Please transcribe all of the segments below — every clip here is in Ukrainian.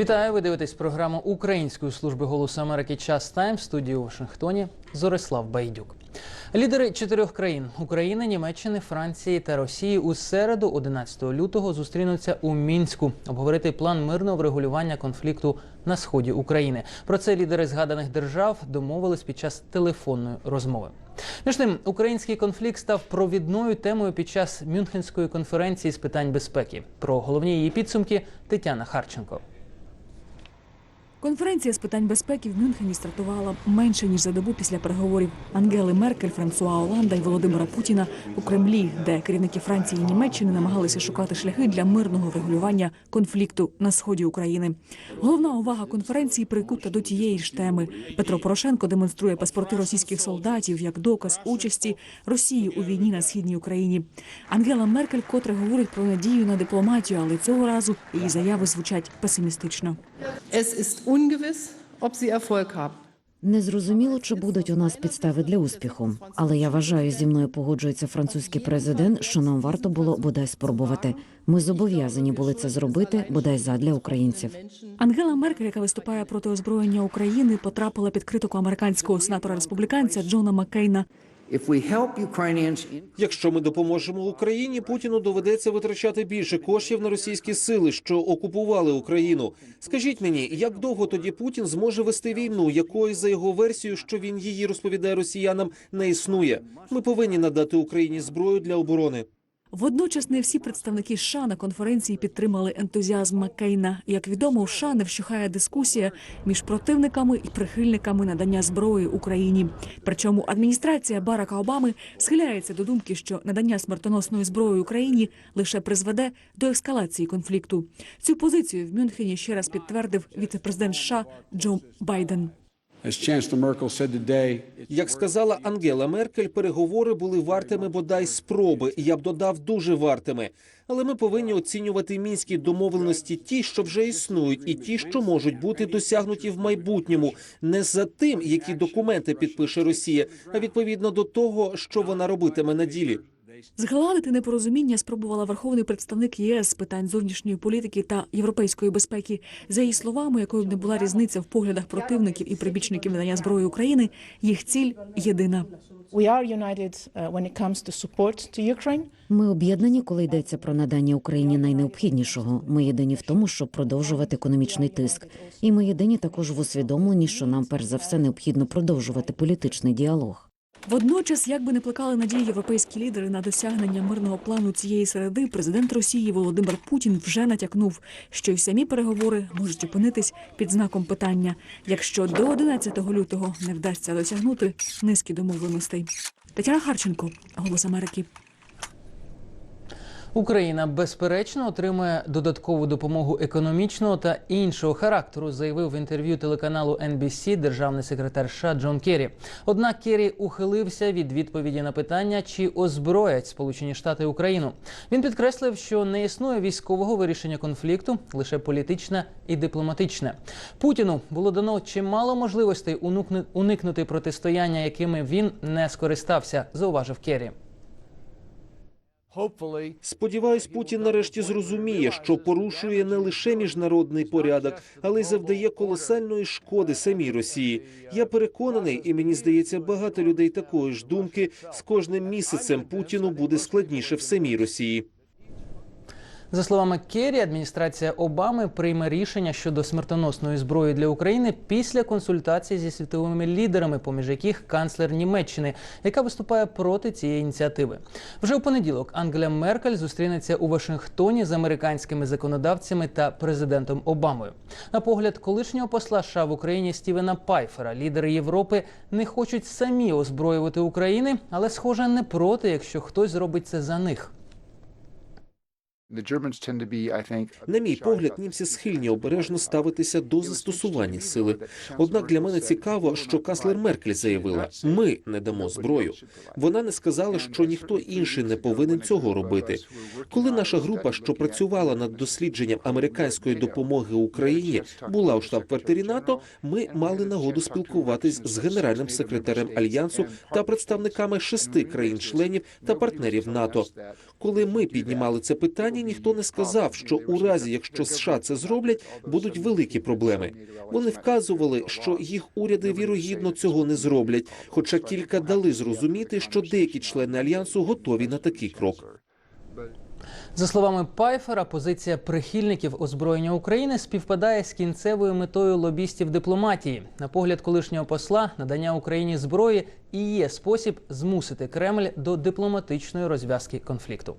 Вітаю! Ви дивитесь програму Української служби голосу Америки Час Тайм студії у Вашингтоні. Зорислав Байдюк. Лідери чотирьох країн України, Німеччини, Франції та Росії у середу, 11 лютого, зустрінуться у мінську обговорити план мирного врегулювання конфлікту на сході України. Про це лідери згаданих держав домовились під час телефонної розмови. Між тим, український конфлікт став провідною темою під час Мюнхенської конференції з питань безпеки. Про головні її підсумки Тетяна Харченко. Конференція з питань безпеки в Мюнхені стартувала менше ніж за добу після переговорів Ангели Меркель, Франсуа Оланда і Володимира Путіна у Кремлі, де керівники Франції і Німеччини намагалися шукати шляхи для мирного врегулювання конфлікту на сході України. Головна увага конференції прикута до тієї ж теми. Петро Порошенко демонструє паспорти російських солдатів як доказ участі Росії у війні на східній Україні. Ангела Меркель котре говорить про надію на дипломатію, але цього разу її заяви звучать песимістично. Es ist ungewiss, ob sie Erfolg haben. Незрозуміло, чи будуть у нас підстави для успіху, але я вважаю, зі мною погоджується французький президент, що нам варто було бодай спробувати. Ми зобов'язані були це зробити, бодай задля українців. Ангела Меркель, яка виступає проти озброєння України, потрапила під критику американського сенатора республіканця Джона Маккейна. Якщо ми допоможемо Україні, Путіну доведеться витрачати більше коштів на російські сили, що окупували Україну. Скажіть мені, як довго тоді Путін зможе вести війну, якої за його версією, що він її розповідає росіянам, не існує? Ми повинні надати Україні зброю для оборони. Водночас не всі представники США на конференції підтримали ентузіазм Маккейна. Як відомо, у США не вщухає дискусія між противниками і прихильниками надання зброї Україні. Причому адміністрація Барака Обами схиляється до думки, що надання смертоносної зброї Україні лише призведе до ескалації конфлікту. Цю позицію в Мюнхені ще раз підтвердив віце-президент США Джо Байден. Як сказала Ангела Меркель, переговори були вартими бодай спроби. і Я б додав дуже вартими. Але ми повинні оцінювати мінські домовленості, ті, що вже існують, і ті, що можуть бути досягнуті в майбутньому, не за тим, які документи підпише Росія, а відповідно до того, що вона робитиме на ділі. Згладити непорозуміння спробувала верховний представник ЄС з питань зовнішньої політики та європейської безпеки. За її словами, якою б не була різниця в поглядах противників і прибічників надання зброї України, їх ціль єдина. Uh. Ми об'єднані, коли йдеться про надання Україні найнеобхіднішого. Ми єдині в тому, щоб продовжувати економічний тиск. І ми єдині також в усвідомленні, що нам перш за все необхідно продовжувати політичний діалог. Водночас, як би не плекали надії європейські лідери на досягнення мирного плану цієї середи, президент Росії Володимир Путін вже натякнув, що й самі переговори можуть опинитись під знаком питання, якщо до 11 лютого не вдасться досягнути низки домовленостей. Тетяна Харченко, Голос Америки. Україна безперечно отримує додаткову допомогу економічного та іншого характеру, заявив в інтерв'ю телеканалу NBC державний секретар США Джон Керрі. Однак Керрі ухилився від відповіді на питання, чи озброять Сполучені Штати Україну. Він підкреслив, що не існує військового вирішення конфлікту, лише політичне і дипломатичне. Путіну було дано чимало можливостей уникнути протистояння, якими він не скористався, зауважив Керрі. Сподіваюсь, Путін нарешті зрозуміє, що порушує не лише міжнародний порядок, але й завдає колосальної шкоди самій Росії. Я переконаний, і мені здається, багато людей такої ж думки. З кожним місяцем Путіну буде складніше в самій Росії. За словами Керрі, адміністрація Обами прийме рішення щодо смертоносної зброї для України після консультацій зі світовими лідерами, поміж яких канцлер Німеччини, яка виступає проти цієї ініціативи. Вже у понеділок Ангеля Меркель зустрінеться у Вашингтоні з американськими законодавцями та президентом Обамою. На погляд колишнього посла США в Україні Стівена Пайфера, лідери Європи не хочуть самі озброювати України, але схоже не проти, якщо хтось зробить це за них. На мій погляд, німці схильні обережно ставитися до застосування сили. Однак для мене цікаво, що канцлер Меркель заявила: ми не дамо зброю. Вона не сказала, що ніхто інший не повинен цього робити. Коли наша група, що працювала над дослідженням американської допомоги Україні, була у штаб-квартирі НАТО, ми мали нагоду спілкуватись з генеральним секретарем альянсу та представниками шести країн-членів та партнерів НАТО. Коли ми піднімали це питання, мені ніхто не сказав, що у разі, якщо США це зроблять, будуть великі проблеми. Вони вказували, що їх уряди вірогідно цього не зроблять, хоча кілька дали зрозуміти, що деякі члени альянсу готові на такий крок. За словами Пайфера, позиція прихильників озброєння України співпадає з кінцевою метою лобістів дипломатії. На погляд колишнього посла, надання Україні зброї і є спосіб змусити Кремль до дипломатичної розв'язки конфлікту.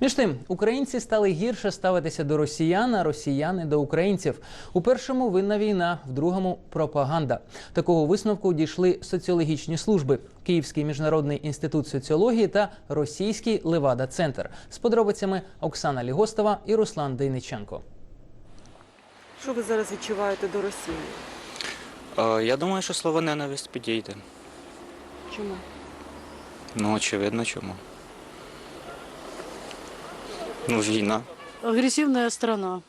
Між тим, українці стали гірше ставитися до росіян, а росіяни до українців. У першому винна війна, в другому пропаганда. Такого висновку дійшли соціологічні служби, Київський міжнародний інститут соціології та російський Левада Центр. З подробицями Оксана Лігостова і Руслан Дейниченко. Що ви зараз відчуваєте до Росії? Я думаю, що слово ненависть підійде. Чому? Ну, очевидно, чому. Ну, війна. Агресивна страна.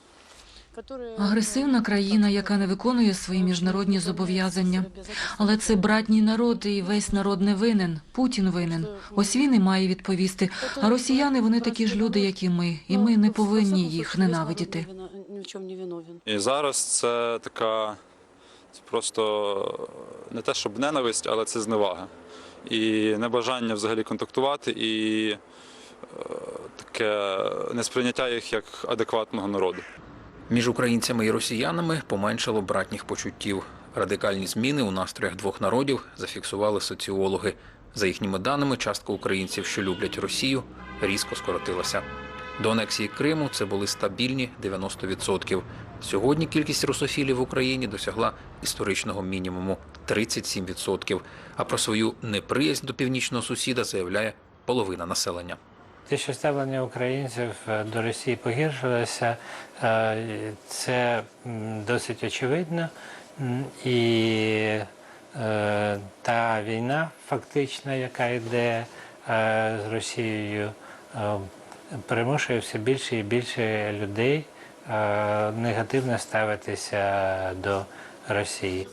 Агресивна країна, яка не виконує свої міжнародні зобов'язання. Але це братній народ, і весь народ не винен. Путін винен. Ось він і має відповісти. А росіяни вони такі ж люди, як і ми, і ми не повинні їх ненавидіти. І зараз це така це просто не те, щоб ненависть, але це зневага. І небажання взагалі контактувати, і е, таке несприйняття їх як адекватного народу. Між українцями і росіянами поменшало братніх почуттів. Радикальні зміни у настроях двох народів зафіксували соціологи. За їхніми даними, частка українців, що люблять Росію, різко скоротилася. До анексії Криму це були стабільні 90%. Сьогодні кількість русофілів в Україні досягла історичного мінімуму 37%. А про свою неприязнь до північного сусіда заявляє половина населення. Те, що ставлення українців е, до Росії погіршилося, е, це досить очевидно. І е, та війна, фактична, яка йде з Росією, примушує все більше і більше людей негативно ставитися до Росії.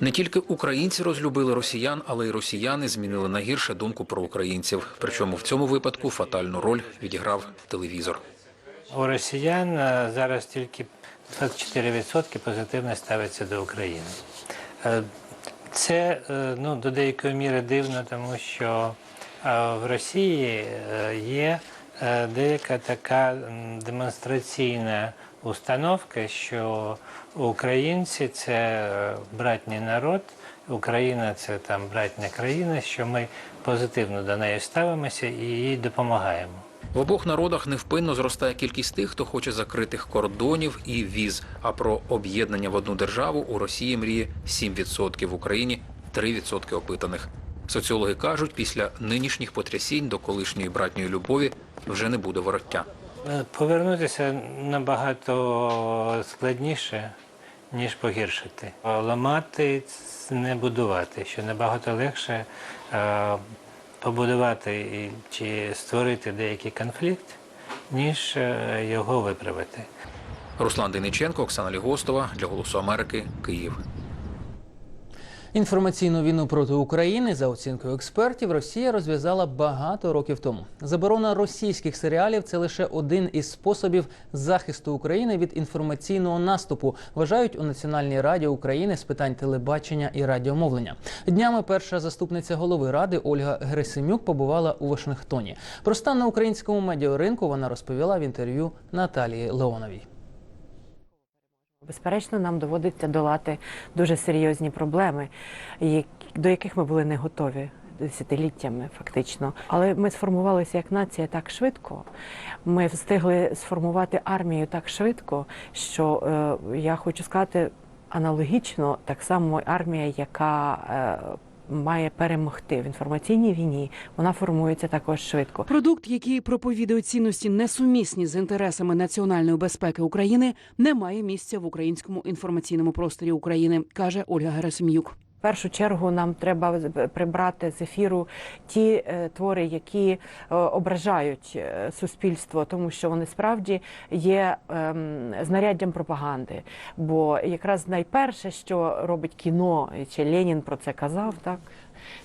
Не тільки українці розлюбили росіян, але й росіяни змінили на гірше думку про українців. Причому в цьому випадку фатальну роль відіграв телевізор. У росіян е, зараз тільки 24% позитивно ставиться до України. Е, Це е, ну, до деякої міри дивно, тому що в Росії є деяка така демонстраційна установка, що українці це е, братній народ, Україна це там братня країна, що ми позитивно до неї ставимося і їй допомагаємо. В обох народах невпинно зростає кількість тих, хто хоче закритих кордонів і віз. А про об'єднання в одну державу у Росії мріє 7%, в Україні 3% опитаних. Соціологи кажуть, після нинішніх потрясінь до колишньої братньої любові вже не буде вороття. Е, Повернутися набагато складніше, ніж погіршити. Ламати не будувати, що набагато легше е, побудувати чи створити деякий конфлікт, ніж е, його виправити. Руслан Дениченко, Оксана Лігостова для Голосу Америки, Київ. Інформаційну війну проти України, за оцінкою експертів, Росія розв'язала багато років тому. Заборона російських серіалів це лише один із способів захисту України від інформаційного наступу. Вважають у Національній раді України з питань телебачення і радіомовлення. Днями перша заступниця голови ради Ольга Герасимюк побувала у Вашингтоні. Про стан на українському медіаринку вона розповіла в інтерв'ю Наталії Леоновій. Безперечно, нам доводиться долати дуже серйозні проблеми, до яких ми були не готові десятиліттями, фактично. Але ми сформувалися як нація так швидко. Ми встигли сформувати армію так швидко, що е, я хочу сказати, аналогічно так само армія, яка е, має перемогти в інформаційній війні, вона формується також швидко. Продукт, який проповідує цінності несумісні з інтересами національної безпеки України, не має місця в українському інформаційному просторі України, каже Ольга Герасим'юк. В першу чергу нам треба прибрати з ефіру ті е, твори, які е, ображають е, суспільство, тому що вони справді є ем, знаряддям пропаганди. Бо якраз найперше, що робить кіно, чи Ленін про це казав, так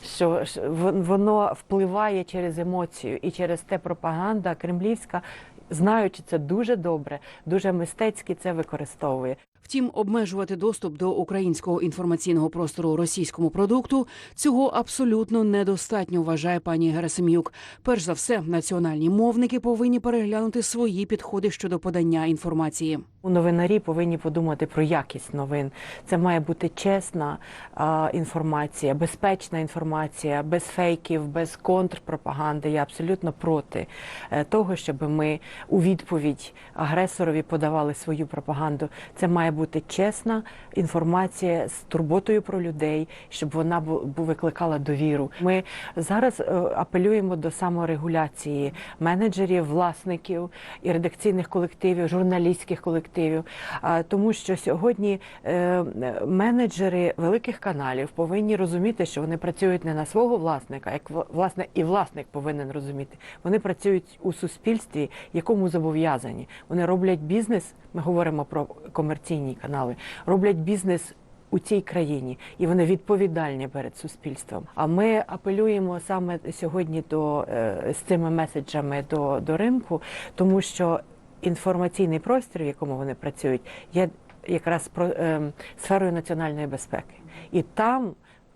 що воно впливає через емоцію, і через те пропаганда кремлівська знаючи це дуже добре, дуже мистецьки це використовує. Втім, обмежувати доступ до українського інформаційного простору російському продукту цього абсолютно недостатньо, вважає пані Герасим'юк. Перш за все, національні мовники повинні переглянути свої підходи щодо подання інформації. У новинарі повинні подумати про якість новин. Це має бути чесна а, інформація, безпечна інформація, без фейків, без контрпропаганди. Я абсолютно проти е, того, щоб ми у відповідь агресорові подавали свою пропаганду. Це має бути чесна інформація з турботою про людей, щоб вона викликала довіру. Ми зараз е, апелюємо до саморегуляції менеджерів, власників і редакційних колективів, журналістських колективів, тому що сьогодні е, менеджери великих каналів повинні розуміти, що вони працюють не на свого власника, як власне і власник повинен розуміти. Вони працюють у суспільстві, якому зобов'язані. Вони роблять бізнес. Ми говоримо про комерційні канали, роблять бізнес. У цій країні і вони відповідальні перед суспільством. А ми апелюємо саме сьогодні до е, з цими меседжами до, до ринку, тому що інформаційний простір, в якому вони працюють, є якраз про е, сферою національної безпеки, і там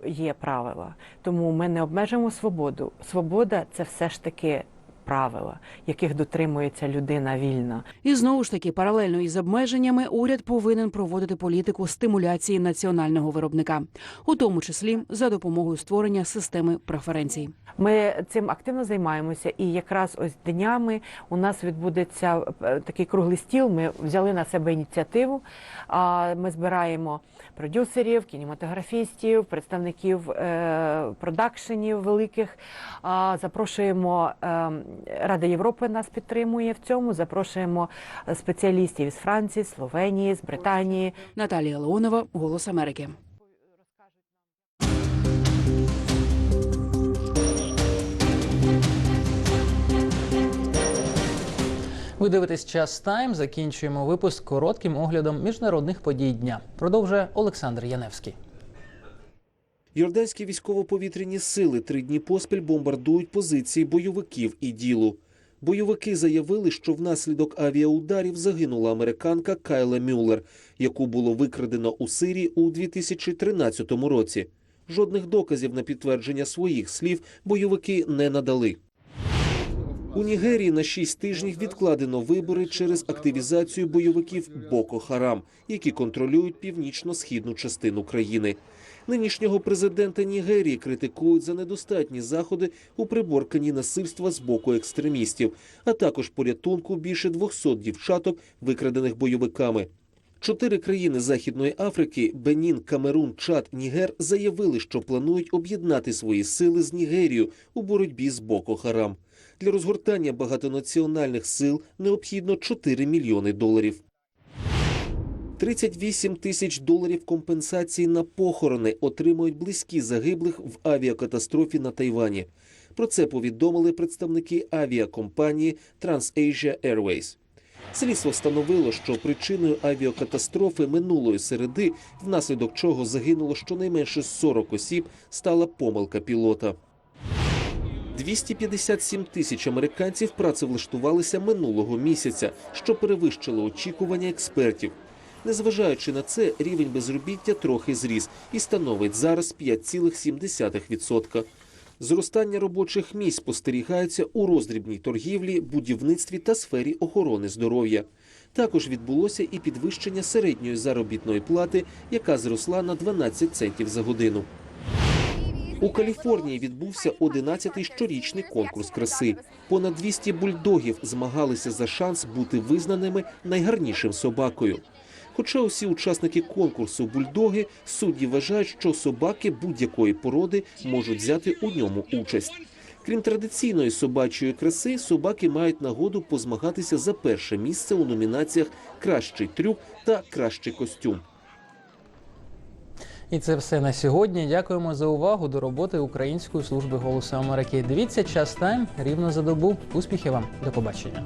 є правила. Тому ми не обмежуємо свободу. Свобода це все ж таки правила, яких дотримується людина вільна. І знову ж таки, паралельно із обмеженнями, уряд повинен проводити політику стимуляції національного виробника, у тому числі за допомогою створення системи преференцій. Ми цим активно займаємося, і якраз ось днями у нас відбудеться е, такий круглий стіл. Ми взяли на себе ініціативу. Ми збираємо продюсерів, кінематографістів, представників е, продакшенів великих. Запрошуємо е, Рада Європи нас підтримує в цьому. Запрошуємо е, спеціалістів із Франції, Словенії, з Британії. Наталія Леонова, Голос Америки. Ви дивитесь час тайм. Закінчуємо випуск коротким оглядом міжнародних подій дня. Продовжує Олександр Яневський. Йорданські військово-повітряні сили три дні поспіль бомбардують позиції бойовиків і ділу. Бойовики заявили, що внаслідок авіаударів загинула американка Кайла Мюллер, яку було викрадено у Сирії у 2013 році. Жодних доказів на підтвердження своїх слів бойовики не надали. У Нігерії на шість тижнів відкладено вибори через активізацію бойовиків Боко Харам, які контролюють північно-східну частину країни. Нинішнього президента Нігерії критикують за недостатні заходи у приборканні насильства з боку екстремістів, а також порятунку більше 200 дівчаток, викрадених бойовиками. Чотири країни Західної Африки Бенін, Камерун, Чад, Нігер заявили, що планують об'єднати свої сили з Нігерією у боротьбі з Боко Харам. Для розгортання багатонаціональних сил необхідно 4 мільйони доларів. 38 тисяч доларів компенсації на похорони отримують близькі загиблих в авіакатастрофі на Тайвані. Про це повідомили представники авіакомпанії TransAsia Airways. Слідство встановило, що причиною авіакатастрофи минулої середи, внаслідок чого загинуло щонайменше 40 осіб, стала помилка пілота. 257 тисяч американців працевлаштувалися минулого місяця, що перевищило очікування експертів. Незважаючи на це, рівень безробіття трохи зріс і становить зараз 5,7%. Зростання робочих місць спостерігається у роздрібній торгівлі, будівництві та сфері охорони здоров'я. Також відбулося і підвищення середньої заробітної плати, яка зросла на 12 центів за годину. У Каліфорнії відбувся 11-й щорічний конкурс краси. Понад 200 бульдогів змагалися за шанс бути визнаними найгарнішим собакою. Хоча усі учасники конкурсу бульдоги, судді вважають, що собаки будь-якої породи можуть взяти у ньому участь. Крім традиційної собачої краси, собаки мають нагоду позмагатися за перше місце у номінаціях Кращий трюк та кращий костюм. І це все на сьогодні. Дякуємо за увагу до роботи Української служби голосу Америки. Дивіться час тайм рівно за добу. Успіхів вам, до побачення.